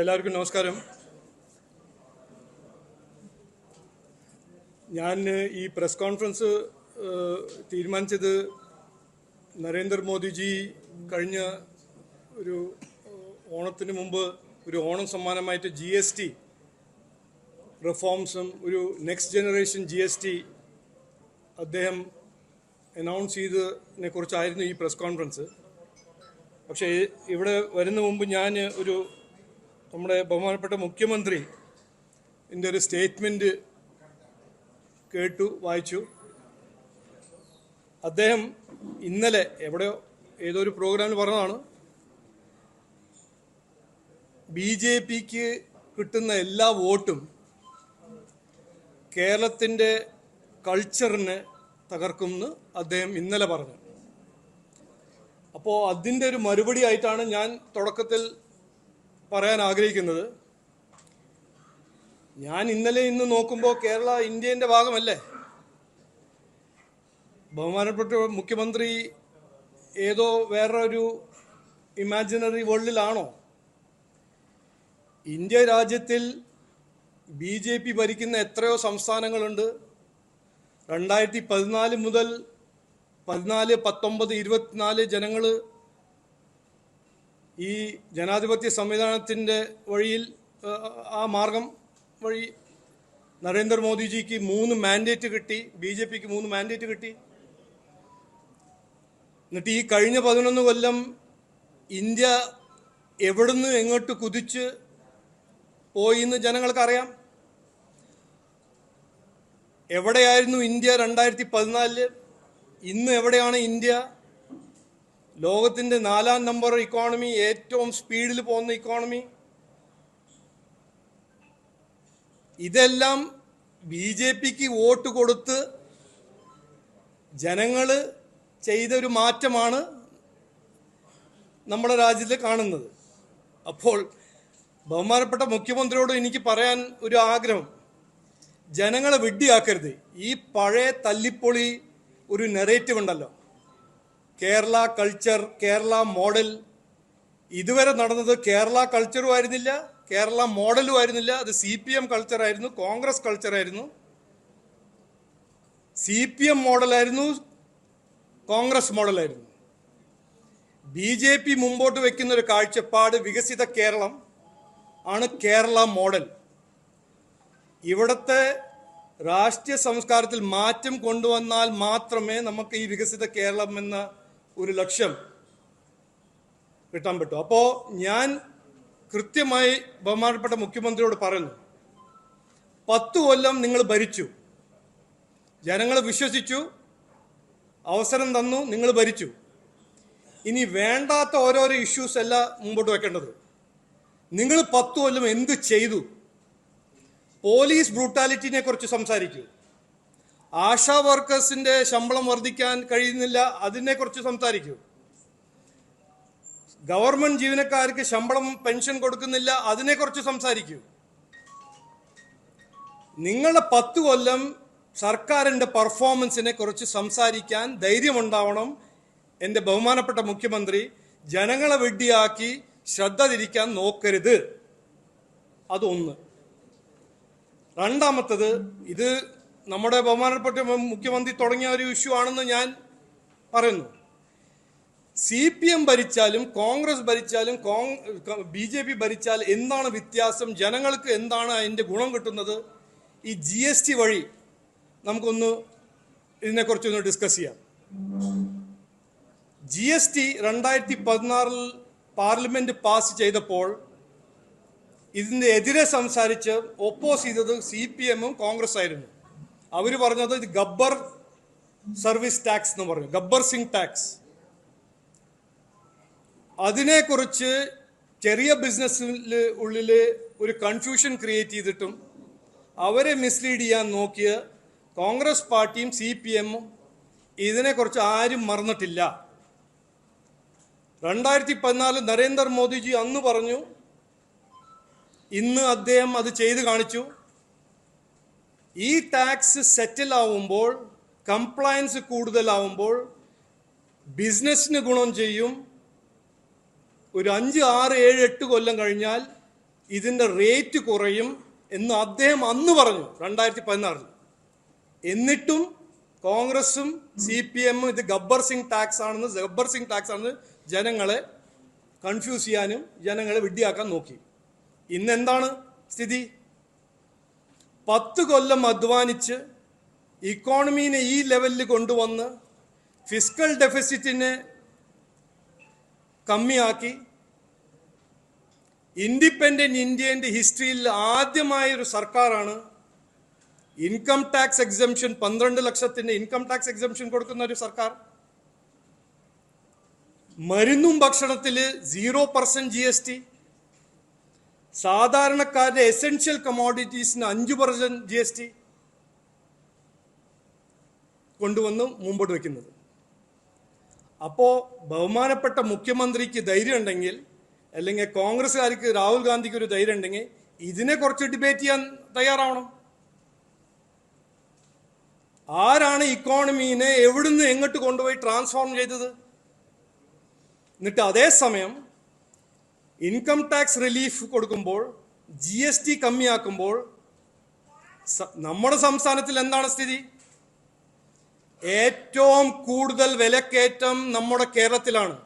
എല്ലാവർക്കും നമസ്കാരം. ഞാൻ ഈ പ്രസ് കോൺഫറൻസ് തീരുമാനിച്ചത് നരേന്ദ്രമോദിജി കഴിഞ്ഞ ഒരു ഓണത്തിന് മുമ്പ് ഒരു ഓണം സമ്മാനമായിട്ട് ജി എസ് ടി റിഫോംസും ഒരു next generation G S T അദ്ദേഹം അനൗൺസ് ചെയ്തതിനെ കുറിച്ചായിരുന്നു ഈ പ്രസ് കോൺഫറൻസ്. പക്ഷേ ഇവിടെ വരുന്ന മുമ്പ് ഞാൻ ഒരു നമ്മുടെ ബഹുമാനപ്പെട്ട മുഖ്യമന്ത്രി ഇതിന്റെ ഒരു സ്റ്റേറ്റ്മെന്റ് കേട്ടു വായിച്ചു. അദ്ദേഹം ഇന്നലെ എവിടെയോ ഏതോ ഒരു പ്രോഗ്രാമിൽ പറഞ്ഞതാണ് ബി ജെ പിക്ക് കിട്ടുന്ന എല്ലാ വോട്ടും കേരളത്തിന്റെ കൾച്ചറിനെ തകർക്കുമെന്ന് അദ്ദേഹം ഇന്നലെ പറഞ്ഞു. അപ്പോൾ അതിന്റെ ഒരു മറുപടി ആയിട്ടാണ് ഞാൻ തുടക്കത്തിൽ പറയാൻ ആഗ്രഹിക്കുന്നത് ഞാൻ ഇന്നലെ ഇന്ന് നോക്കുമ്പോൾ കേരള ഇന്ത്യന്റെ ഭാഗമല്ലേ? ബഹുമാനപ്പെട്ട മുഖ്യമന്ത്രി ഏതോ വേറൊരു ഇമാജിനറി വേൾഡിലാണോ ഇന്ത്യ രാജ്യത്തിൽ ബി ജെ പി ഭരിക്കുന്ന എത്രയോ സംസ്ഥാനങ്ങളുണ്ട്. രണ്ടായിരത്തി പതിനാല് മുതൽ പതിനാല് പത്തൊമ്പത് ഇരുപത്തിനാല് ജനങ്ങൾ ഈ ജനാധിപത്യ സംവിധാനത്തിന്റെ വഴിയിൽ ആ, മാർഗം വഴി നരേന്ദ്രമോദിജിക്ക് മൂന്ന് മാൻഡേറ്റ് കിട്ടി ബി ജെ പിക്ക് മൂന്ന് മാൻഡേറ്റ് കിട്ടി. എന്നിട്ട് ഈ കഴിഞ്ഞ പതിനൊന്ന് കൊല്ലം ഇന്ത്യ എവിടുന്ന് എങ്ങോട്ട് കുതിച്ച് പോയി എന്ന് ജനങ്ങൾക്കറിയാം. എവിടെയായിരുന്നു ഇന്ത്യ രണ്ടായിരത്തി പതിനാലിൽ? ഇന്ന് എവിടെയാണ് ഇന്ത്യ? ലോകത്തിന്റെ നാലാം നമ്പർ ഇക്കോണമി ഏറ്റവും സ്പീഡിൽ പോകുന്ന ഇക്കോണമി ഇതെല്ലാം ബി ജെ പിക്ക് വോട്ട് കൊടുത്ത് ജനങ്ങൾ ചെയ്തൊരു മാറ്റമാണ് നമ്മുടെ രാജ്യത്ത് കാണുന്നത്. അപ്പോൾ ബഹുമാനപ്പെട്ട മുഖ്യമന്ത്രിയോട് എനിക്ക് പറയാൻ ഒരു ആഗ്രഹം. ജനങ്ങളെ വിഡ്ഢിയാക്കരുത്. ഈ പഴയ തല്ലിപ്പൊളി ഒരു നെറേറ്റീവ് ഉണ്ടല്ലോ. കേരള കൾച്ചർ കേരള മോഡൽ ഇതുവരെ നടന്നത് കേരള കൾച്ചറും ആയിരുന്നില്ല കേരള മോഡലും ആയിരുന്നില്ല. അത് സി പി എം കൾച്ചറായിരുന്നു കോൺഗ്രസ് കൾച്ചറായിരുന്നു സി പി എം മോഡലായിരുന്നു കോൺഗ്രസ് മോഡലായിരുന്നു ബി ജെ പി മുമ്പോട്ട് വെക്കുന്ന ഒരു കാഴ്ചപ്പാട് വികസിത കേരളം ആണ് കേരള മോഡൽ ഇവിടുത്തെ രാഷ്ട്രീയ സംസ്കാരത്തിൽ മാറ്റം കൊണ്ടുവന്നാൽ മാത്രമേ നമുക്ക് ഈ വികസിത കേരളം എന്ന ഒരു ലക്ഷ്യം കിട്ടാൻ പറ്റും. അപ്പോ ഞാൻ കൃത്യമായി ബഹുമാനപ്പെട്ട മുഖ്യമന്ത്രിയോട് പറഞ്ഞു പത്ത് കൊല്ലം നിങ്ങൾ ഭരിച്ചു. ജനങ്ങൾ വിശ്വസിച്ചു. അവസരം തന്നു നിങ്ങൾ ഭരിച്ചു. ഇനി വേണ്ടാത്ത ഓരോരോ ഇഷ്യൂസ് അല്ല മുമ്പോട്ട് വെക്കേണ്ടത്. നിങ്ങൾ പത്ത് കൊല്ലം എന്ത് ചെയ്തു? പോലീസ് ബ്രൂട്ടാലിറ്റിനെ കുറിച്ച് സംസാരിക്കൂ. ആശാ വർക്കേഴ്സിന്റെ ശമ്പളം വർദ്ധിക്കാൻ കഴിയുന്നില്ല അതിനെക്കുറിച്ച് സംസാരിക്കൂ. ഗവൺമെന്റ് ജീവനക്കാർക്ക് ശമ്പളം പെൻഷൻ കൊടുക്കുന്നില്ല അതിനെക്കുറിച്ച് സംസാരിക്കൂ. നിങ്ങളുടെ പത്ത് കൊല്ലം സർക്കാരിന്റെ പെർഫോമൻസിനെ കുറിച്ച് സംസാരിക്കാൻ ധൈര്യമുണ്ടാവണം എന്റെ ബഹുമാനപ്പെട്ട മുഖ്യമന്ത്രി. ജനങ്ങളെ വെഡ്ഡിയാക്കി ശ്രദ്ധ തിരിക്കാൻ നോക്കരുത്. അതൊന്ന്. രണ്ടാമത്തത് ഇത് നമ്മുടെ ബഹുമാനപ്പെട്ട മുഖ്യമന്ത്രി തുടങ്ങിയ ഒരു ഇഷ്യൂ ആണെന്ന് ഞാൻ പറയുന്നു. സി പി എം ഭരിച്ചാലും കോൺഗ്രസ് ഭരിച്ചാലും ബി ജെ പി ഭരിച്ചാൽ എന്താണ് വ്യത്യാസം? ജനങ്ങൾക്ക് എന്താണ് അതിന്റെ ഗുണം കിട്ടുന്നത്? ഈ ജി എസ് ടി വഴി നമുക്കൊന്ന് ഇതിനെക്കുറിച്ചൊന്ന് ഡിസ്കസ് ചെയ്യാം. ജി എസ് ടി രണ്ടായിരത്തി പതിനാറിൽ പാർലമെന്റ് പാസ് ചെയ്തപ്പോൾ ഇതിന്റെ എതിരെ സംസാരിച്ച് ഒപ്പോസ് ചെയ്തത് സി പി എമ്മും കോൺഗ്രസ് ആയിരുന്നു. അവർ പറഞ്ഞത് ഗബ്ബർ സർവീസ് ടാക്സ് എന്ന് പറഞ്ഞു. ഗബ്ബർ സിംഗ് ടാക്സ്. അതിനെക്കുറിച്ച് ചെറിയ ബിസിനസ്സിൽ ഉള്ളിൽ ഒരു കൺഫ്യൂഷൻ ക്രിയേറ്റ് ചെയ്തിട്ടും അവരെ മിസ്ലീഡ് ചെയ്യാൻ നോക്കിയ കോൺഗ്രസ് പാർട്ടിയും സി പി എമ്മും ഇതിനെക്കുറിച്ച് ആരും മറന്നിട്ടില്ല. രണ്ടായിരത്തി പതിനാല് നരേന്ദ്രമോദിജി അന്ന് പറഞ്ഞു ഇന്ന് അദ്ദേഹം അത് ചെയ്തു കാണിച്ചു. ഈ ടാക്സ് സെറ്റിൽ ആവുമ്പോൾ കംപ്ലയൻസ് കൂടുതലാവുമ്പോൾ ബിസിനസ്സിന് ഗുണം ചെയ്യും. ഒരു അഞ്ച് ആറ് ഏഴ് എട്ട് കൊല്ലം കഴിഞ്ഞാൽ ഇതിന്റെ റേറ്റ് കുറയും എന്ന് അദ്ദേഹം അന്ന് പറഞ്ഞു രണ്ടായിരത്തി പതിനാറിൽ എന്നിട്ടും കോൺഗ്രസും സി പി എമ്മും ഇത് ഗബ്ബർ സിംഗ് ടാക്സ് ആണെന്ന് ഗബ്ബർ സിംഗ് ടാക്സ് ആണെന്ന് ജനങ്ങളെ കൺഫ്യൂസ് ചെയ്യാനും ജനങ്ങളെ വിഡ്ഢിയാക്കാൻ നോക്കി. ഇന്ന് എന്താണ് സ്ഥിതി? പത്ത് കൊല്ലം അധ്വാനിച്ച് ഇക്കോണമീനെ ഈ ലെവലിൽ കൊണ്ടുവന്ന് ഫിസിക്കൽ ഡെഫിസിറ്റിനെ കമ്മിയാക്കി. ഇൻഡിപെൻഡന്റ് ഇന്ത്യന്റെ ഹിസ്റ്ററിയിൽ ആദ്യമായ ഒരു സർക്കാരാണ് ഇൻകം ടാക്സ് എക്സംഷൻ പന്ത്രണ്ട് ലക്ഷത്തിന്റെ ഇൻകം ടാക്സ് എക്സംഷൻ കൊടുക്കുന്ന ഒരു സർക്കാർ. മരുന്നും ഭക്ഷണത്തിൽ zero percent G S T സാധാരണക്കാരുടെ എസെൻഷ്യൽ കമോഡിറ്റീസിന് അഞ്ച് പെർസെന്റ് ജി എസ് ടി കൊണ്ടുവന്ന് മുമ്പോട്ട് വെക്കുന്നത്. അപ്പോൾ ബഹുമാനപ്പെട്ട മുഖ്യമന്ത്രിക്ക് ധൈര്യം ഉണ്ടെങ്കിൽ അല്ലെങ്കിൽ കോൺഗ്രസ്സുകാർക്ക് രാഹുൽ ഗാന്ധിക്ക് ഒരു ധൈര്യം ഉണ്ടെങ്കിൽ ഇതിനെ കുറച്ച് ഡിബേറ്റ് ചെയ്യാൻ തയ്യാറാവണം. ആരാണ് ഇക്കോണമീനെ എവിടുന്ന് എങ്ങോട്ട് കൊണ്ടുപോയി ട്രാൻസ്ഫോം ചെയ്തത്? എന്നിട്ട് അതേസമയം ഇൻകം ടാക്സ് റിലീഫ് കൊടുക്കുമ്പോൾ ജി എസ് ടി കമ്മിയാക്കുമ്പോൾ നമ്മുടെ സംസ്ഥാനത്തിൽ എന്താണ് സ്ഥിതി? ഏറ്റവും കൂടുതൽ വിലക്കയറ്റം നമ്മുടെ കേരളത്തിലാണ്.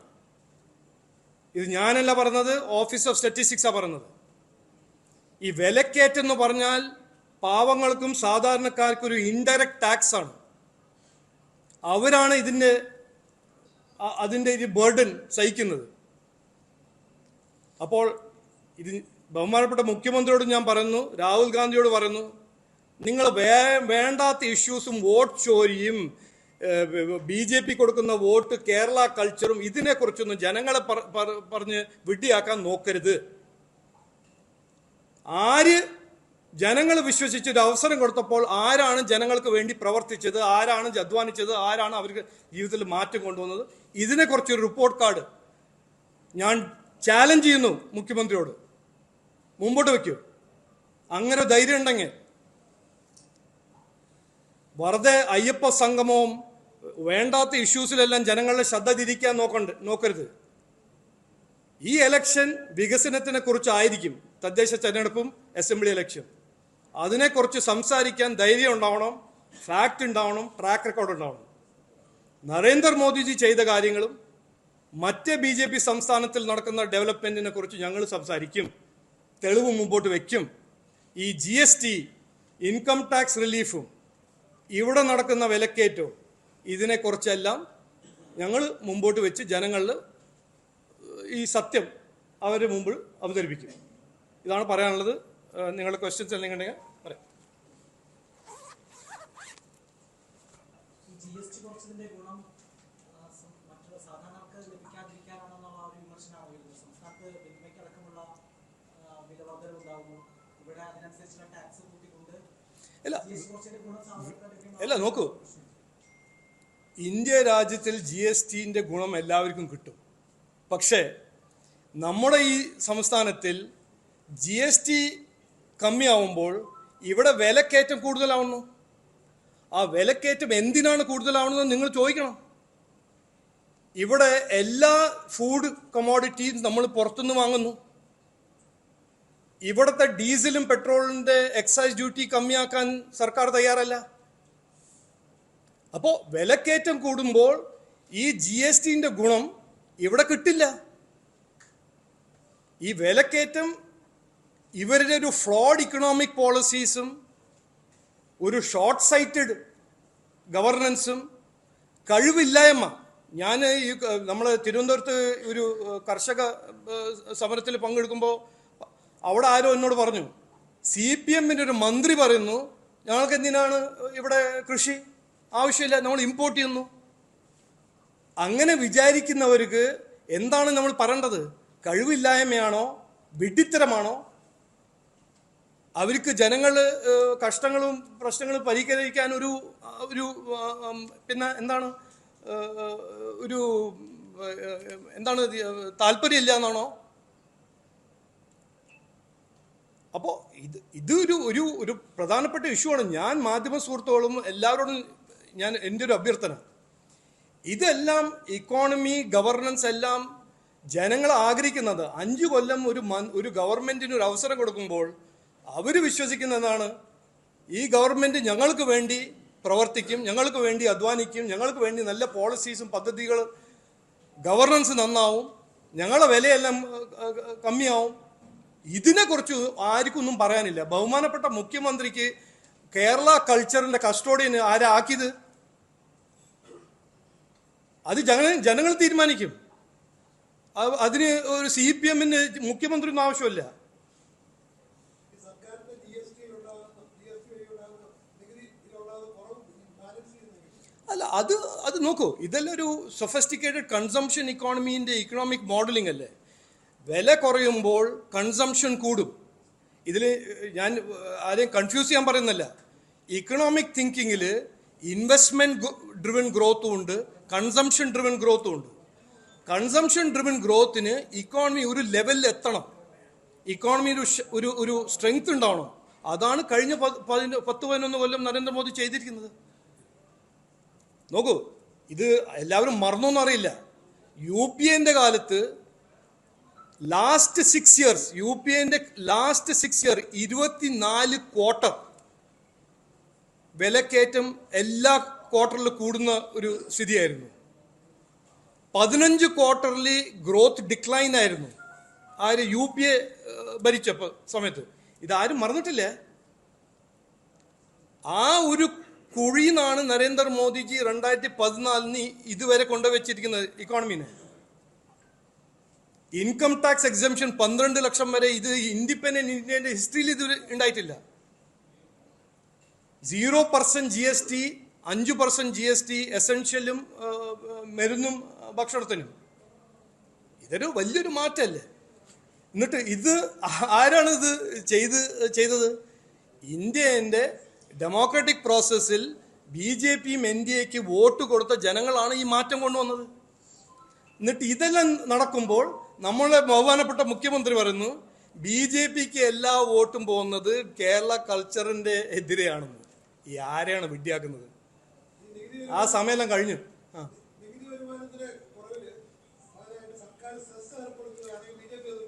ഇത് ഞാനല്ല പറഞ്ഞത് ഓഫീസ് ഓഫ് സ്റ്റാറ്റിസ്റ്റിക്സാണ് പറഞ്ഞത്. ഈ വിലക്കയറ്റം എന്ന് പറഞ്ഞാൽ പാവങ്ങൾക്കും സാധാരണക്കാർക്കും ഒരു ഇൻഡയറക്റ്റ് ടാക്സ് ആണ്. അവരാണ് ഇതിന്റെ അതിന്റെ ഒരു ബേർഡൻ സഹിക്കുന്നത്. അപ്പോൾ ഇത് ബഹുമാനപ്പെട്ട മുഖ്യമന്ത്രിയോട് ഞാൻ പറയുന്നു രാഹുൽ ഗാന്ധിയോട് പറയുന്നു നിങ്ങൾ വേ വേണ്ടാത്ത ഇഷ്യൂസും വോട്ട് ചോരിയും ബി ജെ പി കൊടുക്കുന്ന വോട്ട് കേരള കൾച്ചറും ഇതിനെക്കുറിച്ചൊന്നും ജനങ്ങളെ പറ- പറ- പറഞ്ഞ് വിഡ്ഢിയാക്കാൻ നോക്കരുത്. ആര് ജനങ്ങൾ വിശ്വസിച്ച് ഒരു അവസരം കൊടുത്തപ്പോൾ ആരാണ് ജനങ്ങൾക്ക് വേണ്ടി പ്രവർത്തിച്ചത് ആരാണ് അധ്വാനിച്ചത് ആരാണ് അവർക്ക് ജീവിതത്തിൽ മാറ്റം കൊണ്ടുവന്നത്? ഇതിനെക്കുറിച്ചൊരു റിപ്പോർട്ട് കാർഡ് ഞാൻ ചാലഞ്ച് ചെയ്യുന്നു മുഖ്യമന്ത്രിയോട്. മുമ്പോട്ട് വയ്ക്കൂ അങ്ങനെ ധൈര്യം ഉണ്ടെങ്കിൽ. വെറുതെ അയ്യപ്പ സംഗമവും വേണ്ടാത്ത ഇഷ്യൂസിലെല്ലാം ജനങ്ങളുടെ ശ്രദ്ധ തിരിക്കാൻ നോക്കണ്ട് നോക്കരുത്. ഈ എലക്ഷൻ വികസനത്തിനെ കുറിച്ചായിരിക്കും തദ്ദേശ തെരഞ്ഞെടുപ്പും അസംബ്ലി എലക്ഷൻ അതിനെക്കുറിച്ച് സംസാരിക്കാൻ ധൈര്യം ഉണ്ടാവണം ഫാക്ട് ഉണ്ടാവണം ട്രാക്ക് റെക്കോർഡ് ഉണ്ടാവണം. നരേന്ദ്രമോദിജി ചെയ്ത കാര്യങ്ങളും മറ്റ് ബി ജെ പി സംസ്ഥാനത്തിൽ നടക്കുന്ന ഡെവലപ്മെന്റിനെ കുറിച്ച് ഞങ്ങൾ സംസാരിക്കും തെളിവ് മുമ്പോട്ട് വയ്ക്കും ഈ G S T income tax റിലീഫും ഇവിടെ നടക്കുന്ന വിലക്കയറ്റവും ഇതിനെക്കുറിച്ചെല്ലാം ഞങ്ങൾ മുമ്പോട്ട് വെച്ച് ജനങ്ങളിൽ ഈ സത്യം അവരുടെ മുമ്പിൽ അവതരിപ്പിക്കും. ഇതാണ് പറയാനുള്ളത്. നിങ്ങളുടെ ക്വസ്റ്റ്യൻസ് എന്തെങ്കിലും ഉണ്ടെങ്കിൽ പറയാം ഈ ജി എസ് ടി കുറച്ചതിന്റെ ഗുണം ആ, സം- മറ്റുള്ള സാധാരണക്കാർക്ക് ലഭിക്കാതിരിക്കാനാണെന്നുള്ള ആ ഒരു വിമർശനമാണ് വരുന്നത് സംസ്ഥാനത്ത് വെണ്മയ്ക്കടക്കമുള്ള ആ, വില വർധന ഉണ്ടാകുന്നു ഇവിടെ അതിനനുസരിച്ചുള്ള ടാക്സ് കൂട്ടിക്കൊണ്ട് ഇല്ല ജി എസ് ടി കുറച്ചതിന്റെ ഗുണം സാധാരണക്കാർക്ക് അല്ല നോക്കൂ. ഇന്ത്യ രാജ്യത്തിൽ ജി എസ് ടിന്റെ ഗുണം എല്ലാവർക്കും കിട്ടും. പക്ഷേ നമ്മുടെ ഈ സംസ്ഥാനത്തിൽ ജി എസ് ടി കമ്മിയാവുമ്പോൾ ഇവിടെ വിലക്കയറ്റം കൂടുതലാവുന്നു. ആ വിലക്കയറ്റം എന്തിനാണ് കൂടുതലാവുന്നത് നിങ്ങൾ ചോദിക്കണം. ഇവിടെ എല്ലാ ഫുഡ് കമോഡിറ്റീസ് നമ്മൾ പുറത്തുനിന്ന് വാങ്ങുന്നു. ഇവിടുത്തെ ഡീസലും പെട്രോളിന്റെ എക്സൈസ് ഡ്യൂട്ടി കമ്മിയാക്കാൻ സർക്കാർ തയ്യാറല്ല. അപ്പോ വിലക്കയറ്റം കൂടുമ്പോൾ ഈ ജി എസ് ടിന്റെ ഗുണം ഇവിടെ കിട്ടില്ല. ഈ വിലക്കയറ്റം ഇവരുടെ ഒരു ഫ്ലോഡ് ഇക്കണോമിക് പോളിസീസും ഒരു ഷോർട്ട് സൈറ്റഡ് ഗവർണൻസും കഴിവില്ലായ്മ. ഞാൻ ഈ നമ്മൾ തിരുവനന്തപുരത്ത് ഒരു കർഷക സമരത്തിൽ പങ്കെടുക്കുമ്പോൾ അവിടെ ആരോ എന്നോട് പറഞ്ഞു സി പി എമ്മിന്റെ ഒരു മന്ത്രി പറയുന്നു ഞങ്ങൾക്ക് എന്തിനാണ് ഇവിടെ കൃഷി ആവശ്യമില്ല നമ്മൾ ഇമ്പോർട്ട് ചെയ്യുന്നു. അങ്ങനെ വിചാരിക്കുന്നവർക്ക് എന്താണ് നമ്മൾ പറയേണ്ടത്? കഴിവില്ലായ്മയാണോ? വിഡിത്തരമാണോ അവർക്ക് ജനങ്ങൾ കഷ്ടങ്ങളും പ്രശ്നങ്ങളും പരിഹരിക്കാൻ ഒരു ഒരു പിന്നെ എന്താണ് ഒരു എന്താണ് താല്പര്യമില്ല എന്നാണോ? അപ്പോൾ ഇത് ഇതൊരു ഒരു ഒരു പ്രധാനപ്പെട്ട ഇഷ്യൂ ആണ്. ഞാൻ മാധ്യമ സുഹൃത്തുക്കളും എല്ലാവരോടും ഞാൻ എന്റെ ഒരു അഭ്യർത്ഥന. ഇതെല്ലാം ഇക്കോണമി ഗവർണൻസ് എല്ലാം ജനങ്ങൾ ആഗ്രഹിക്കുന്നത് അഞ്ചു കൊല്ലം ഒരു മൻ- ഒരു ഗവൺമെന്റിന് ഒരു അവസരം കൊടുക്കുമ്പോൾ അവർ വിശ്വസിക്കുന്നതാണ് ഈ ഗവൺമെന്റ് ഞങ്ങൾക്ക് വേണ്ടി പ്രവർത്തിക്കും ഞങ്ങൾക്ക് വേണ്ടി അധ്വാനിക്കും ഞങ്ങൾക്ക് വേണ്ടി നല്ല പോളിസീസും പദ്ധതികൾ ഗവർണൻസ് നന്നാവും ഞങ്ങളുടെ വിലയെല്ലാം കമ്മിയാവും. ഇതിനെക്കുറിച്ച് ഒന്നും പറയാനില്ല. ബഹുമാനപ്പെട്ട മുഖ്യമന്ത്രിക്ക് കേരള കൾച്ചറിന്റെ കസ്റ്റോഡിയൻ ആരാക്കിയത് അത് ജന ജനങ്ങൾ തീരുമാനിക്കും. അത് അതിന് ഒരു സി പി എമ്മിന് മുഖ്യമന്ത്രി ഒന്നും ആവശ്യമില്ല. അല്ല അത് അത് നോക്കൂ. ഇതെല്ലാം ഒരു സൊഫസ്റ്റിക്കേറ്റഡ് കൺസംഷൻ ഇക്കോണമീന്റെ ഇക്കണോമിക് മോഡലിംഗ് അല്ലേ? വില കുറയുമ്പോൾ കൺസംഷൻ കൂടും. ഇതിൽ ഞാൻ ആരെയും കൺഫ്യൂസ് ചെയ്യാൻ പറയുന്നില്ല. ഇക്കണോമിക് തിങ്കിങ്ങിൽ ഇൻവെസ്റ്റ്മെന്റ് ഡ്രിവൻ ഗ്രോത്തും ഉണ്ട് കൺസംഷൻ ഡ്രിവൻ ഗ്രോത്തും ഉണ്ട്. കൺസംഷൻ ഡ്രിവൻ ഗ്രോത്തിന് ഇക്കോണമി ഒരു ലെവലിൽ എത്തണം. ഇക്കോണമി ഒരു ഒരു സ്ട്രെങ്ത് ഉണ്ടാവണം. അതാണ് കഴിഞ്ഞ പത്ത് പതിനൊന്ന് കൊല്ലം നരേന്ദ്രമോദി ചെയ്തിരിക്കുന്നത്. നോക്കൂ ഇത് എല്ലാവരും മറന്നോന്നറിയില്ല. യു പി എന്റെ കാലത്ത് last six years U P എന്റെ ലാസ്റ്റ് സിക്സ് ഇയർ ഇരുപത്തിനാല് ക്വാർട്ടർ വിലക്കയറ്റം എല്ലാ ക്വാർട്ടറിലും കൂടുന്ന ഒരു സ്ഥിതിയായിരുന്നു. പതിനഞ്ച് ക്വാർട്ടറിൽ ഗ്രോത്ത് ഡിക്ലൈൻ ആയിരുന്നു. ആര് യു പി എ ഭരിച്ചപ്പോൾ സമയത്ത്. ഇതാരും മറന്നിട്ടില്ല. ആ ഒരു കുഴിന്നാണ് നരേന്ദ്രമോദിജി രണ്ടായിരത്തി പതിനാലിന് ഇതുവരെ കൊണ്ടുവച്ചിരിക്കുന്നത് ഇക്കോണമിനെ ഇൻകം ടാക്സ് എക്സംഷൻ പന്ത്രണ്ട് ലക്ഷം വരെ ഇത് ഇൻഡിപെൻഡന്റ് ഇന്ത്യന്റെ ഹിസ്റ്ററിയിൽ ഇത് ഉണ്ടായിട്ടില്ല. Zero percent G S T അഞ്ച് പെർസെന്റ് ജി എസ് ടി എസെൻഷ്യലും മരുന്നും ഭക്ഷണത്തിനും. ഇതൊരു വലിയൊരു മാറ്റമല്ലേ എന്നിട്ട് ഇത് ആരാണ് ഇത് ചെയ്ത് ചെയ്തത്? ഇന്ത്യന്റെ ഡെമോക്രാറ്റിക് പ്രോസസ്സിൽ ബി ജെ പിയും എൻ ഡി എക്ക് വോട്ട് കൊടുത്ത ജനങ്ങളാണ് ഈ മാറ്റം കൊണ്ടുവന്നത്. എന്നിട്ട് ഇതെല്ലാം നടക്കുമ്പോൾ നമ്മളെ ബഹുമാനപ്പെട്ട മുഖ്യമന്ത്രി പറയുന്നു ബി ജെ പിക്ക് എല്ലാ വോട്ടും പോകുന്നത് കേരള കൾച്ചറിന്റെ എതിരെയാണെന്ന്. ഈ ആരെയാണ് വിഡ്ഢിയാക്കുന്നത്? ആ സമയമെല്ലാം കഴിഞ്ഞു. ആ.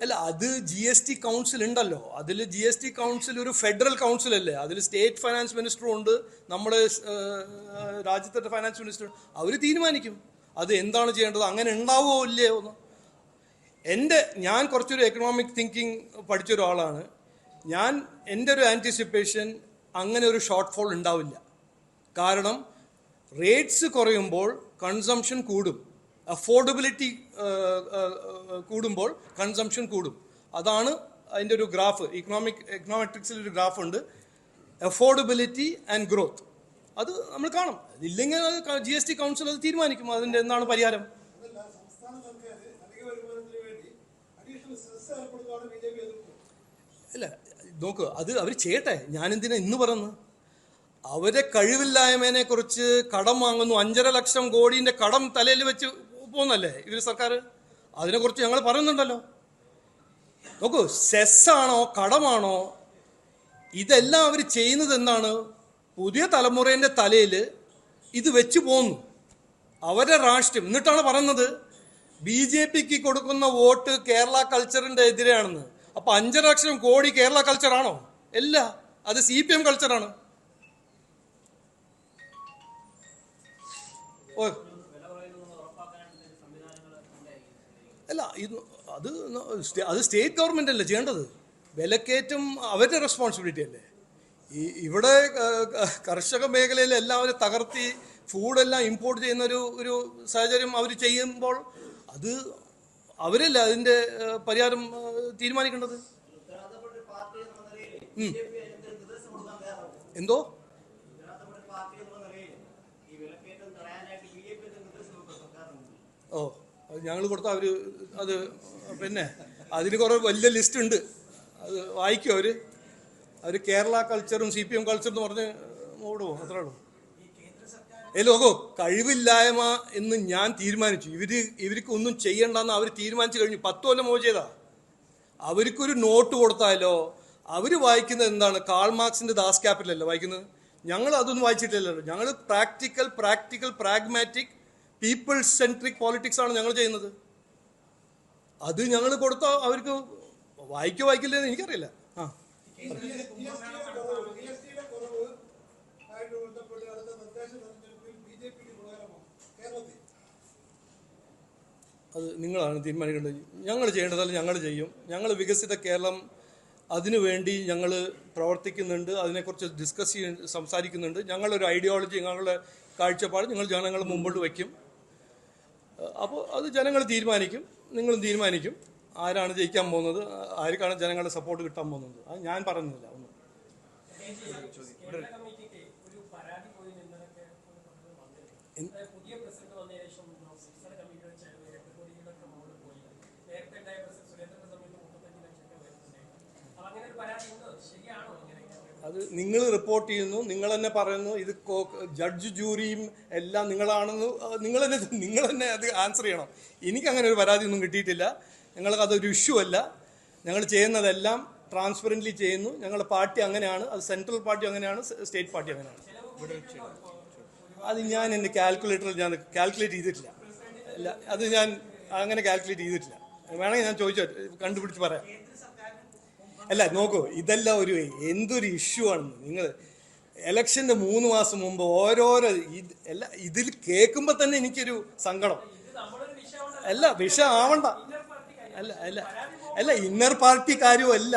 അല്ല അത് ജി എസ് ടി കൗൺസിൽ ഉണ്ടല്ലോ. അതിൽ ജി എസ് ടി കൗൺസിൽ ഒരു ഫെഡറൽ കൗൺസിൽ അല്ലേ? അതിൽ സ്റ്റേറ്റ് ഫൈനാൻസ് മിനിസ്റ്ററും ഉണ്ട് നമ്മുടെ രാജ്യത്തെ ഫൈനാൻസ് മിനിസ്റ്റർ അവർ തീരുമാനിക്കും. അത് എന്താണ് ചെയ്യേണ്ടത്? അങ്ങനെ ഉണ്ടാവുമോ ഇല്ലയോ എന്ന്. എന്റെ ഞാൻ കുറച്ചൊരു എക്കണോമിക് തിങ്കിങ് പഠിച്ച ഒരാളാണ്. ഞാൻ എന്റെ ഒരു ആന്റിസിപ്പേഷൻ അങ്ങനെ ഒരു ഷോർട്ട് ഫോൾ ഉണ്ടാവില്ല. കാരണം റേറ്റ്സ് കുറയുമ്പോൾ കൺസംഷൻ കൂടും. അഫോർഡബിലിറ്റി കൂടുമ്പോൾ കൺസംഷൻ കൂടും. അതാണ് അതിന്റെ ഒരു ഗ്രാഫ്. ഇക്കണോമിക് എക്കണോമെട്രിക്സിൽ ഒരു ഗ്രാഫ് ഉണ്ട്. അഫോർഡബിലിറ്റി ആൻഡ് ഗ്രോത്ത് അത് നമ്മൾ കാണും. ഇല്ലെങ്കിൽ ജി എസ് ടി കൗൺസിൽ അത് തീരുമാനിക്കും. അതിന്റെ എന്താണ് പരിഹാരം? അല്ല നോക്ക് അത് അവർ ചെയ്യട്ടെ. ഞാനെന്തിനാ ഇന്ന് പറയുന്നത് അവരെ കഴിവില്ലായ്മേനെ കുറിച്ച് കടം വാങ്ങുന്നു. അഞ്ചര ലക്ഷം കോടിന്റെ കടം തലയിൽ വെച്ച് പോകുന്നല്ലേ ഇവർ സർക്കാർ അതിനെക്കുറിച്ച് ഞങ്ങൾ പറയുന്നുണ്ടല്ലോ. നോക്കൂ സെസ്സാണോ കടമാണോ ഇതെല്ലാം അവർ ചെയ്യുന്നത് എന്താണ് പുതിയ തലമുറേന്റെ തലയിൽ ഇത് വെച്ച് പോന്നു അവരുടെ രാഷ്ട്രീയം എന്നിട്ടാണ് പറയുന്നത് ബി ജെ പിക്ക് കൊടുക്കുന്ന വോട്ട് കേരള കൾച്ചറിന്റെ എതിരെയാണെന്ന്. അപ്പൊ അഞ്ചര ലക്ഷം കോടി കേരള കൾച്ചറാണോ അല്ല അത് സി പി എം കൾച്ചറാണ് ഓ. അല്ല ഇത് അത് അത് സ്റ്റേറ്റ് ഗവൺമെന്റ് അല്ലേ ചെയ്യേണ്ടത്? വിലക്കയറ്റം അവരുടെ റെസ്പോൺസിബിലിറ്റി അല്ലേ? ഈ ഇവിടെ കർഷക മേഖലയിൽ എല്ലാവരും തകർത്തി ഫുഡെല്ലാം ഇമ്പോർട്ട് ചെയ്യുന്ന ഒരു ഒരു സാഹചര്യം അവർ ചെയ്യുമ്പോൾ അത് അവരല്ല അതിന്റെ പരിഹാരം തീരുമാനിക്കേണ്ടത്. എന്തോ? ഓ അത് ഞങ്ങൾ കൊടുത്ത അവർ അത് പിന്നെ അതിന് കുറേ വലിയ ലിസ്റ്റ് ഉണ്ട്. അത് വായിക്കും അവർ? അവർ കേരള കൾച്ചറും സി പി എം കൾച്ചറും എന്ന് പറഞ്ഞ് ഓടുമോ അത്രേ ഉള്ളൂ. ഏ ലോകോ കഴിവില്ലായ്മ എന്ന് ഞാൻ തീരുമാനിച്ചു. ഇവർ ഇവർക്ക് ഒന്നും ചെയ്യണ്ടെന്ന് അവർ തീരുമാനിച്ചു കഴിഞ്ഞു. പത്ത് കൊല്ലം മോ ചെയ്താ അവർക്കൊരു നോട്ട് കൊടുത്താലോ അവർ വായിക്കുന്നത് എന്താണ്? കാൾ മാർക്സിന്റെ ദാസ് ക്യാപിറ്റൽ അല്ലേ വായിക്കുന്നത്? ഞങ്ങൾ അതൊന്നും വായിച്ചിട്ടില്ലല്ലോ. ഞങ്ങൾ practical practical pragmatic people centric politics ആണ് ഞങ്ങൾ ചെയ്യുന്നത്. അത് ഞങ്ങൾ കൊടുത്ത അവർക്ക് വായിക്കോ വായിക്കില്ലെന്ന് എനിക്കറിയില്ല. ആ ജി എസ് ടിയുടെ കുറവ് ജി എസ് ടിയുടെ കുറവ് ആയിട്ട് ബന്ധപ്പെട്ട് അടുത്ത തദ്ദേശ തെരഞ്ഞെടുപ്പിൽ ബി ജെ പിക്ക് ഗുണകരമാണ് കേരളത്തിൽ അത് നിങ്ങളാണ് തീരുമാനിക്കേണ്ടത്. ഞങ്ങൾ ചെയ്യേണ്ടതല്ല ഞങ്ങൾ ചെയ്യും. ഞങ്ങൾ വികസിത കേരളം അതിനുവേണ്ടി ഞങ്ങൾ പ്രവർത്തിക്കുന്നുണ്ട് അതിനെക്കുറിച്ച് ഡിസ്കസ് ചെയ്യ സംസാരിക്കുന്നുണ്ട്. ഞങ്ങളൊരു ഐഡിയോളജി ഞങ്ങളുടെ കാഴ്ചപ്പാട് ഞങ്ങൾ ജനങ്ങൾ മുമ്പോട്ട് വയ്ക്കും. അപ്പോൾ അത് ജനങ്ങൾ തീരുമാനിക്കും നിങ്ങളും തീരുമാനിക്കും ആരാണ് ജയിക്കാൻ പോകുന്നത് ആർക്കാണ് ജനങ്ങളുടെ സപ്പോർട്ട് കിട്ടാൻ പോകുന്നത്. അത് ഞാൻ പറഞ്ഞില്ല ഒന്നും. നേരത്തെ ഉണ്ടായ പ്രശ്നം സുരേന്ദ്രന്റെ സമയത്ത് മുപ്പത്തഞ്ച് ലക്ഷമൊക്കെ വരുന്നുണ്ടായിരുന്നു. അപ്പൊ അങ്ങനെ ഒരു പരാതി ഉണ്ടോ? ശരിയാണോ അത് നിങ്ങൾ റിപ്പോർട്ട് ചെയ്യുന്നു നിങ്ങൾ തന്നെ പറയുന്നു ഇത് ജഡ്ജ് ജൂറിയും എല്ലാം നിങ്ങളാണെന്ന് നിങ്ങൾ തന്നെ നിങ്ങൾ തന്നെ അത് ആൻസർ ചെയ്യണം. എനിക്ക് അങ്ങനെ ഒരു പരാതി ഒന്നും കിട്ടിയിട്ടില്ല. ഞങ്ങൾക്ക് അതൊരു ഇഷ്യൂ അല്ല. ഞങ്ങൾ ചെയ്യുന്നതെല്ലാം ട്രാൻസ്പെറന്റ്ലി ചെയ്യുന്നു. ഞങ്ങളുടെ പാർട്ടി അങ്ങനെയാണ്. അത് സെൻട്രൽ പാർട്ടി അങ്ങനെയാണ് സ്റ്റേറ്റ് പാർട്ടി അങ്ങനെയാണ്. അത് ഞാൻ എന്റെ കാൽക്കുലേറ്ററിൽ ഞാൻ കാൽക്കുലേറ്റ് ചെയ്തിട്ടില്ല. അല്ല അത് ഞാൻ അങ്ങനെ കാൽക്കുലേറ്റ് ചെയ്തിട്ടില്ല. വേണമെങ്കിൽ ഞാൻ ചോദിച്ചോ കണ്ടുപിടിച്ച് പറയാം. അല്ല നോക്കൂ ഇതെല്ലാം ഒരു എന്തൊരു ഇഷ്യൂ ആണെന്ന് നിങ്ങൾ എലക്ഷന്റെ മൂന്ന് മാസം മുമ്പ് ഓരോരോ ഇത് എല്ലാ ഇതിൽ കേൾക്കുമ്പോൾ തന്നെ എനിക്കൊരു സങ്കടം. അല്ല വിഷയം ആവണ്ട. അല്ല അല്ല അല്ല ഇന്നർ പാർട്ടി കാര്യമല്ല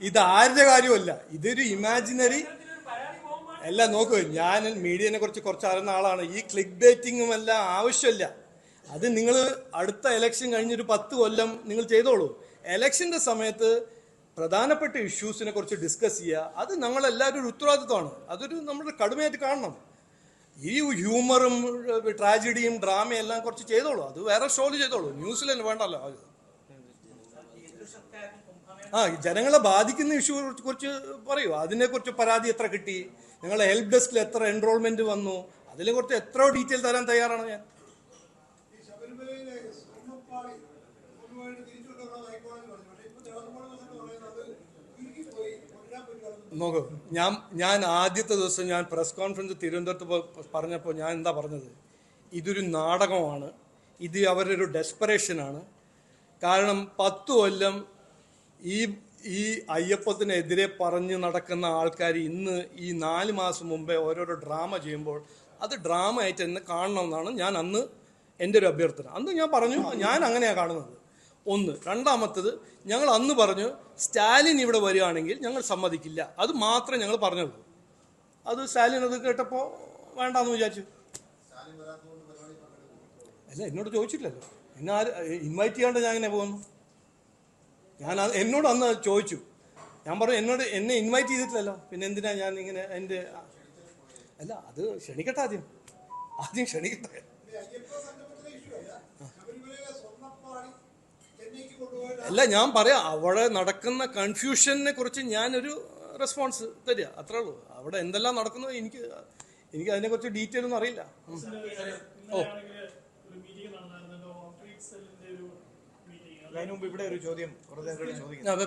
ഇത് ആരുടെ കാര്യമല്ല ഇതൊരു ഇമാജിനറി അല്ല നോക്കൂ ഞാൻ മീഡിയനെ കുറിച്ച് കുറച്ച് അറിയുന്ന ആളാണ്. ഈ ക്ലിക്ക് ബേറ്റിങ്ങും എല്ലാം ആവശ്യമില്ല. അത് നിങ്ങൾ അടുത്ത എലക്ഷൻ കഴിഞ്ഞൊരു പത്ത് കൊല്ലം നിങ്ങൾ ചെയ്തോളൂ. എലക്ഷന്റെ സമയത്ത് പ്രധാനപ്പെട്ട ഇഷ്യൂസിനെ കുറിച്ച് ഡിസ്കസ് ചെയ്യുക. അത് ഞങ്ങളെല്ലാവരും ഒരു ഉത്തരവാദിത്വമാണ്. അതൊരു നമ്മൾ കടുമയായിട്ട് കാണണം. ഈ ഹ്യൂമറും ട്രാജഡിയും ഡ്രാമയും എല്ലാം കുറച്ച് ചെയ്തോളൂ. അത് വേറെ ഷോയിൽ ചെയ്തോളൂ. ന്യൂസിൽ വേണ്ടല്ലോ. ആ ജനങ്ങളെ ബാധിക്കുന്ന ഇഷ്യൂ കുറിച്ച് പറയൂ. അതിനെക്കുറിച്ച് പരാതി എത്ര കിട്ടി? നിങ്ങളെ ഹെൽപ്പ് ഡെസ്കിൽ എത്ര എൻറോൾമെന്റ് വന്നു? അതിനെ കുറിച്ച് എത്ര ഡീറ്റെയിൽ തരാൻ തയ്യാറാണ് ഞാൻ ഈ ശബരിമലയിലെ സ്വർണപ്പാളി പൂർണമായിട്ട് തിരിച്ചുകൊണ്ടുവരണം ഹൈക്കോടതി പറഞ്ഞു പക്ഷേ ഇപ്പൊ ദേവസ്വം ബോർഡ് പ്രസിഡന്റ് പറയുന്നത് ഉരുക്കിപ്പോയി കൊല്ലാൻ പറ്റുക നോക്കൂ ഞാൻ ഞാൻ ആദ്യത്തെ ദിവസം ഞാൻ പ്രസ് കോൺഫറൻസ് തിരുവനന്തപുരത്ത് പറഞ്ഞപ്പോൾ ഞാൻ എന്താ പറഞ്ഞത്? ഇതൊരു നാടകമാണ്. ഇത് അവരുടെ ഒരു ഡെസ്പറേഷനാണ് കാരണം പത്ത് കൊല്ലം ഈ ഈ അയ്യപ്പത്തിനെതിരെ പറഞ്ഞു നടക്കുന്ന ആൾക്കാർ ഇന്ന് ഈ നാല് മാസം മുമ്പേ ഓരോരോ ഡ്രാമ ചെയ്യുമ്പോൾ അത് ഡ്രാമ ആയിട്ട് തന്നെ കാണണമെന്നാണ് ഞാൻ അന്ന് എന്റെ ഒരു അഭ്യർത്ഥന. അന്ന് ഞാൻ പറഞ്ഞു ഞാൻ അങ്ങനെയാണ് കാണുന്നത്. ഒന്ന്. രണ്ടാമത്തത് ഞങ്ങൾ അന്ന് പറഞ്ഞു സ്റ്റാലിൻ ഇവിടെ വരികയാണെങ്കിൽ ഞങ്ങൾ സമ്മതിക്കില്ല. അത് മാത്രമേ ഞങ്ങൾ പറഞ്ഞുള്ളൂ. അത് സ്റ്റാലിൻ അത് കേട്ടപ്പോൾ വേണ്ടാന്ന് വിചാരിച്ചു. അല്ല എന്നോട് ചോദിച്ചില്ലല്ലോ എന്നെ ആര് ഇൻവൈറ്റ് ചെയ്യാണ്ട് ഞാൻ എങ്ങനെ പോകുന്നു. ഞാൻ എന്നോട് അന്ന് ചോദിച്ചു. ഞാൻ പറഞ്ഞു എന്നോട് എന്നെ ഇൻവൈറ്റ് ചെയ്തിട്ടില്ലല്ലോ. പിന്നെ എന്തിനാ ഞാൻ ഇങ്ങനെ എന്റെ അല്ല അത് ക്ഷണിക്കട്ടെ ആദ്യം. ആദ്യം ക്ഷണിക്കട്ടെ ഇത് അയ്യപ്പ സംഗമത്തിലെ ഇഷ്യൂ അല്ല ശബരിമലയിലെ സ്വർണപ്പാളി ചെന്നൈക്ക് കൊണ്ടുപോയിട്ട് അല്ല ഞാൻ പറയാം അവിടെ നടക്കുന്ന കൺഫ്യൂഷനെ കുറിച്ച് ഞാനൊരു റെസ്പോൺസ് തരിക അത്രേ ഉള്ളൂ. അവിടെ എന്തെല്ലാം നടക്കുന്നു എനിക്ക് എനിക്ക് അതിനെക്കുറിച്ച് ഡീറ്റെയിൽ ഒന്നും അറിയില്ല. ഓ. ഇവിടെ ഒരു ചോദ്യം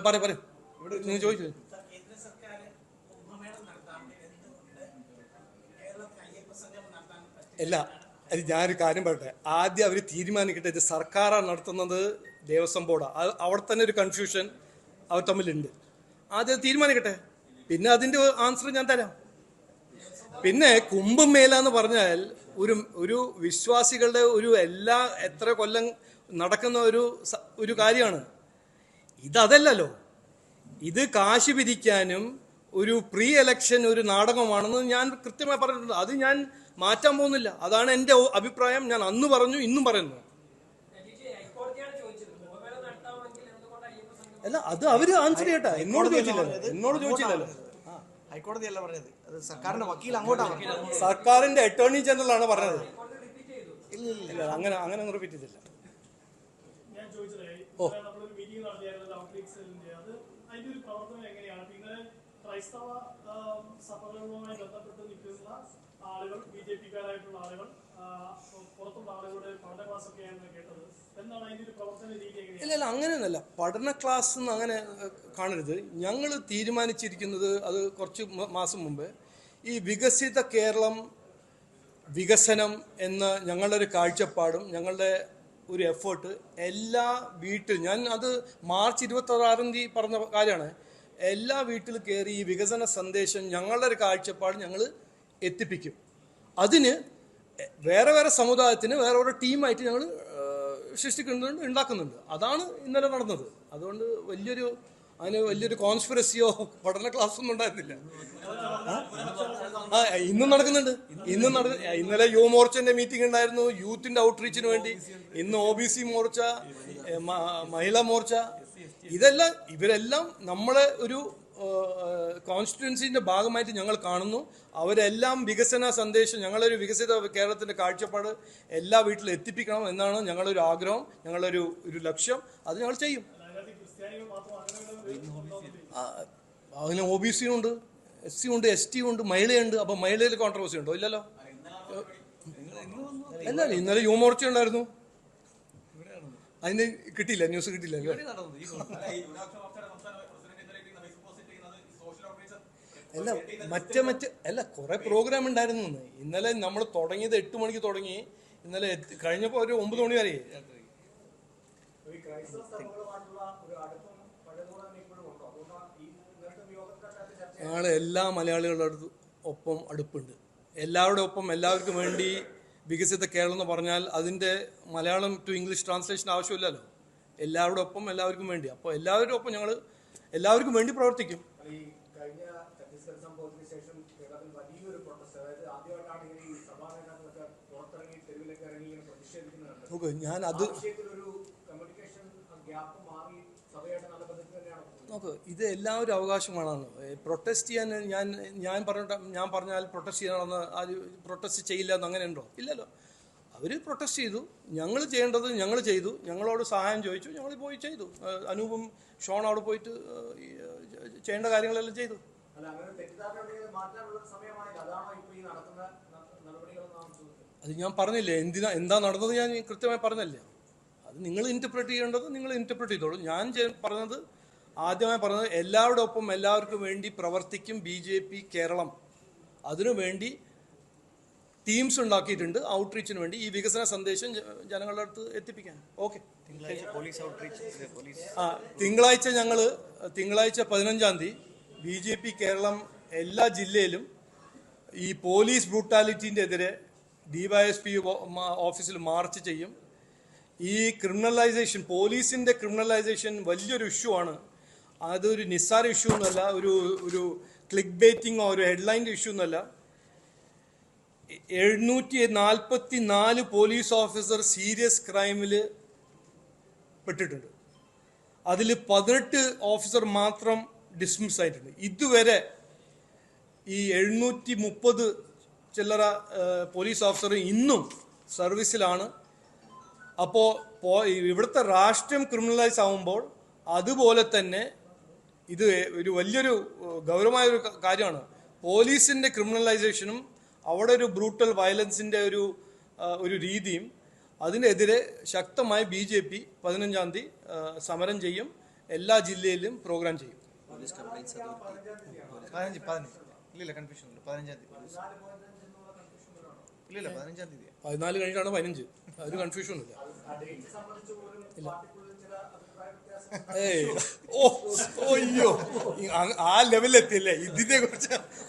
പറയും പറയും. നിങ്ങൾ ചോദിച്ചു കേന്ദ്ര അത് ഞാനൊരു കാര്യം പറയട്ടെ. ആദ്യം അവർ തീരുമാനിക്കട്ടെ ഇത് സർക്കാരാണ് നടത്തുന്നത് ദേവസ്വം ബോർഡാണ് അവിടെ തന്നെ ഒരു കൺഫ്യൂഷൻ അവർ തമ്മിലുണ്ട്. ആദ്യം തീരുമാനിക്കട്ടെ. പിന്നെ അതിന്റെ ആൻസർ ഞാൻ തരാം. പിന്നെ കുംഭമേള എന്ന് പറഞ്ഞാൽ ഒരു ഒരു വിശ്വാസികളുടെ ഒരു എല്ലാ എത്ര കൊല്ലം നടക്കുന്ന ഒരു ഒരു കാര്യമാണ്. ഇതല്ലല്ലോ ഇത് കാശ് പിരിക്കാനും ഒരു പ്രീ എലക്ഷൻ ഒരു നാടകമാണെന്ന് ഞാൻ കൃത്യമായി പറഞ്ഞിട്ടുണ്ട്. അത് ഞാൻ മാറ്റാൻ പോകുന്നില്ല. അതാണ് എന്റെ അഭിപ്രായം. ഞാൻ അന്ന് പറഞ്ഞു ഇന്നും പറയുന്നു. ഹൈക്കോടതിയാണ് ചോദിച്ചത് കുംഭമേള നടത്താമെങ്കിൽ എന്തുകൊണ്ട് അല്ല അത് അവർ ആൻസർ ചെയ്യട്ടെ. എന്നോട് ചോദിച്ചില്ലല്ലോ. എന്നോട് ചോദിച്ചില്ലല്ലോ. ആ, ഹൈക്കോടതിയല്ല പറഞ്ഞത്. അത് സർക്കാരിന്റെ വക്കീൽ അങ്ങോട്ടാണ് സർക്കാരിന്റെ അറ്റോർണി ജനറൽ ആണ് പറഞ്ഞത്. ഹൈക്കോടതി ഇല്ല അങ്ങനെ അങ്ങനെ റിപ്പീറ്റ് ചെയ്തില്ല. ഞാൻ ചോദിച്ചതേ നമ്മളൊരു മീറ്റിംഗ് നടത്തിയായിരുന്നു ഔട്ട്റീച്ച് സെല്ലിന്റെ അത് അതിന്റെ ഒരു പ്രവർത്തനം എങ്ങനെയാണ്? പിന്നെ ക്രൈസ്തവ സഭകളുമായി ബന്ധപ്പെട്ട് നിൽക്കുന്ന ആളുകൾ ബി ജെ പിക്കാരായിട്ടുള്ള ആളുകൾ പുറത്തുള്ള ആളുകളുടെ പഠന ക്ലാസ് ഒക്കെ ഒക്കെയാണ് കേട്ടത്. എന്താണ് അതിന്റെ പ്രവർത്തന രീതി ഇല്ല ഇല്ല അങ്ങനെയൊന്നുമല്ല. പഠന ക്ലാസ് എന്ന് അങ്ങനെ കാണരുത്. ഞങ്ങൾ തീരുമാനിച്ചിരിക്കുന്നത് അത് കുറച്ച് മാസം മുമ്പ്. ഈ വികസിത കേരളം വികസനം എന്ന ഞങ്ങളുടെ ഒരു കാഴ്ചപ്പാടും ഞങ്ങളുടെ ഒരു എഫേർട്ട് എല്ലാ വീട്ടിൽ ഞാൻ അത് മാർച്ച് ഇരുപത്തി ആറാം തീയതി പറഞ്ഞ കാര്യമാണ്. എല്ലാ വീട്ടിൽ കയറി ഈ വികസന സന്ദേശം ഞങ്ങളുടെ ഒരു കാഴ്ചപ്പാട് ഞങ്ങൾ എത്തിപ്പിക്കും. അതിന് വേറെ വേറെ സമുദായത്തിന് വേറെ വേറെ ടീമായിട്ട് ഞങ്ങൾ സൃഷ്ടിക്കുന്നുണ്ട് ഉണ്ടാക്കുന്നുണ്ട്. അതാണ് ഇന്നലെ നടന്നത്. അതുകൊണ്ട് വലിയൊരു അതിന് വലിയൊരു കോൺസ്പിറസിയോ പഠന ക്ലാസ് ഒന്നും ഉണ്ടായിരുന്നില്ല. ആ ഇന്നും നടക്കുന്നുണ്ട്. ഇന്നും നട ഇന്നലെ യുവ മോർച്ചന്റെ മീറ്റിംഗ് ഉണ്ടായിരുന്നു യൂത്തിന്റെ ഔട്ട്റീച്ചിന് വേണ്ടി. ഇന്ന് O B C Morcha Mahila Morcha. ഇതെല്ലാം ഇവരെല്ലാം നമ്മളെ ഒരു കോൺസ്റ്റിറ്റ്യുവൻസിന്റെ ഭാഗമായിട്ട് ഞങ്ങൾ കാണുന്നു. അവരെല്ലാം വികസന സന്ദേശം ഞങ്ങളൊരു വികസിത കേരളത്തിന്റെ കാഴ്ചപ്പാട് എല്ലാ വീട്ടിലും എത്തിപ്പിക്കണം എന്നാണ് ഞങ്ങളൊരു ആഗ്രഹം ഞങ്ങളൊരു ഒരു ലക്ഷ്യം. അത് ഞങ്ങൾ ചെയ്യും. അതിന് ഒ ബി സി ഉണ്ട് എസ് സി ഉണ്ട് എസ് ടി ഉണ്ട് മഹിളയുണ്ട് അപ്പൊ മഹിളയിൽ കോൺട്രവേഴ്സി ഉണ്ടോ? ഇല്ലല്ലോ. എന്നാലും ഇന്നലെ യുവമോർച്ച ഉണ്ടായിരുന്നു. അതിന് കിട്ടിയില്ല ന്യൂസ് കിട്ടിയില്ല. അല്ല മറ്റേ മറ്റേ അല്ല കുറെ പ്രോഗ്രാം ഉണ്ടായിരുന്നു ഇന്ന്. ഇന്നലെ നമ്മൾ തുടങ്ങിയത് എട്ട് മണിക്ക് തുടങ്ങി. ഇന്നലെ കഴിഞ്ഞപ്പോൾ കഴിഞ്ഞപ്പോ ഒരു ഒമ്പത് മണി വരെ. ഞങ്ങൾ എല്ലാ മലയാളികളുടെ അടുത്ത് ഒപ്പം അടുപ്പുണ്ട്. എല്ലാവരുടെ ഒപ്പം എല്ലാവർക്കും വേണ്ടി വികസിത കേരളം എന്ന് പറഞ്ഞാൽ അതിന്റെ മലയാളം ടു ഇംഗ്ലീഷ് ട്രാൻസ്ലേഷൻ ആവശ്യമില്ലല്ലോ. എല്ലാവരുടെ ഒപ്പം എല്ലാവർക്കും വേണ്ടി. അപ്പോൾ എല്ലാവരുടെ ഒപ്പം ഞങ്ങൾ എല്ലാവർക്കും വേണ്ടി പ്രവർത്തിക്കും ഈ കഴിഞ്ഞ ഛത്തീസ്ഗഡ് സംഭവത്തിന് ശേഷം കേരളത്തിൽ വലിയൊരു പ്രൊട്ടസ്റ്റ് അതായത് ആദ്യമായിട്ടാണ് ഇങ്ങനെ ഈ സഭാ നേതാക്കളൊക്കെ പുറത്തിറങ്ങി തെരുവിലേക്ക് ഇറങ്ങി ഇങ്ങനെ പ്രതിഷേധിക്കുന്നത് നോക്ക് ഞാൻ അത് നോക്ക് ഇത് എല്ലാവരും അവകാശമാണ് പ്രൊട്ടസ്റ്റ് ചെയ്യാൻ ഞാൻ ഞാൻ പറഞ്ഞ ഞാൻ പറഞ്ഞാൽ പ്രൊട്ടസ്റ്റ് ചെയ്യണമെന്ന് അത് പ്രൊട്ടസ്റ്റ് ചെയ്യില്ല എന്ന് അങ്ങനെ ഉണ്ടോ ഇല്ലല്ലോ. അവർ പ്രൊട്ടസ്റ്റ് ചെയ്തു. ഞങ്ങൾ ചെയ്യേണ്ടത് ഞങ്ങൾ ചെയ്തു. ഞങ്ങളോട് സഹായം ചോദിച്ചു. ഞങ്ങൾ പോയി ചെയ്തു. അനൂപും ഷോൺ അവിടെ പോയിട്ട് ചെയ്യേണ്ട കാര്യങ്ങളെല്ലാം ചെയ്തു അല്ല അങ്ങനെ തെറ്റിദ്ധാരണ ഉണ്ടെങ്കിൽ മാറ്റാനുള്ള ഒരു സമയമായില്ല അതാണോ ഇപ്പോൾ ഈ നടക്കുന്ന ന- നടപടികളെന്നാണ് ചോദിച്ചത് അത് ഞാൻ പറഞ്ഞില്ലേ എന്തിനാ എന്താ നടന്നത് ഞാൻ കൃത്യമായി പറഞ്ഞല്ലേ. അത് നിങ്ങൾ ഇന്റർപ്രറ്റ് ചെയ്യേണ്ടത് നിങ്ങൾ ഇന്റർപ്രറ്റ് ചെയ്തോളൂ. ഞാൻ പറഞ്ഞത് ആദ്യമായി പറഞ്ഞത് എല്ലാവരുടെ ഒപ്പം എല്ലാവർക്കും വേണ്ടി പ്രവർത്തിക്കും ബി ജെ പി കേരളം. അതിനു വേണ്ടി ടീംസ് ഉണ്ടാക്കിയിട്ടുണ്ട് ഔട്ട്റീച്ചിന് വേണ്ടി. ഈ വികസന സന്ദേശം ജനങ്ങളുടെ അടുത്ത് എത്തിപ്പിക്കാൻ. ഓക്കെ തിങ്കളാഴ്ച പോലീസ് ഔട്ട്റീച്ച് പോലീസ്? ആ തിങ്കളാഴ്ച ഞങ്ങൾ തിങ്കളാഴ്ച പതിനഞ്ചാം തീയതി ബി ജെ പി കേരളം എല്ലാ ജില്ലയിലും ഈ പോലീസ് ബ്രൂട്ടാലിറ്റിന്റെ എതിരെ ഡിവൈഎസ്പി ഓഫീസിൽ മാർച്ച് ചെയ്യും. ഈ ക്രിമിനലൈസേഷൻ പോലീസിന്റെ ക്രിമിനലൈസേഷൻ വലിയൊരു ഇഷ്യൂ ആണ്. അതൊരു നിസ്സാര ഇഷ്യൂ എന്നല്ല ഒരു ഒരു ക്ലിക്ക് ബേറ്റിംഗോ ഒരു ഹെഡ്ലൈന്റെ ഇഷ്യൂ എന്നല്ല എഴുന്നൂറ്റി നാൽപ്പത്തി നാല് പോലീസ് ഓഫീസർ സീരിയസ് ക്രൈമിൽ പെട്ടിട്ടുണ്ട്. അതിൽ പതിനെട്ട് ഓഫീസർ മാത്രം ഡിസ്മിസ് ആയിട്ടുണ്ട് ഇതുവരെ ഈ എഴുന്നൂറ്റി മുപ്പത് ചില്ലറ പോലീസ് ഓഫീസർ ഇന്നും സർവീസിലാണ്. അപ്പോൾ ഇവിടുത്തെ രാഷ്ട്രീയം ക്രിമിനലൈസ് ആവുമ്പോൾ അതുപോലെ തന്നെ ഇത് ഒരു വലിയൊരു ഗൗരവമായ ഒരു കാര്യമാണ്. പോലീസിന്റെ ക്രിമിനലൈസേഷനും അവിടെ ഒരു ബ്രൂട്ടൽ വയലൻസിന്റെ ഒരു ഒരു രീതിയും അതിനെതിരെ ശക്തമായി ബി ജെ പി പതിനഞ്ചാം തീയതി സമരം ചെയ്യും. എല്ലാ ജില്ലയിലും പ്രോഗ്രാം ചെയ്യും. പതിനഞ്ച് പതിനഞ്ച്. ഇല്ലില്ല കൺഫ്യൂഷൻ ഉണ്ട് പതിനഞ്ചാം തീയതി. പതിനഞ്ചാം തീയതി പതിനാല് കഴിഞ്ഞിട്ടാണ് പതിനഞ്ച്? ഒരു കൺഫ്യൂഷൻ ഒന്നുമില്ല. ഇല്ല. വ്യത്യാസം ഏയ്. ഓ അയ്യോ. ആ- ആ ലെവലിലെത്തിയല്ലേ ഇതിനെ കുറിച്ച്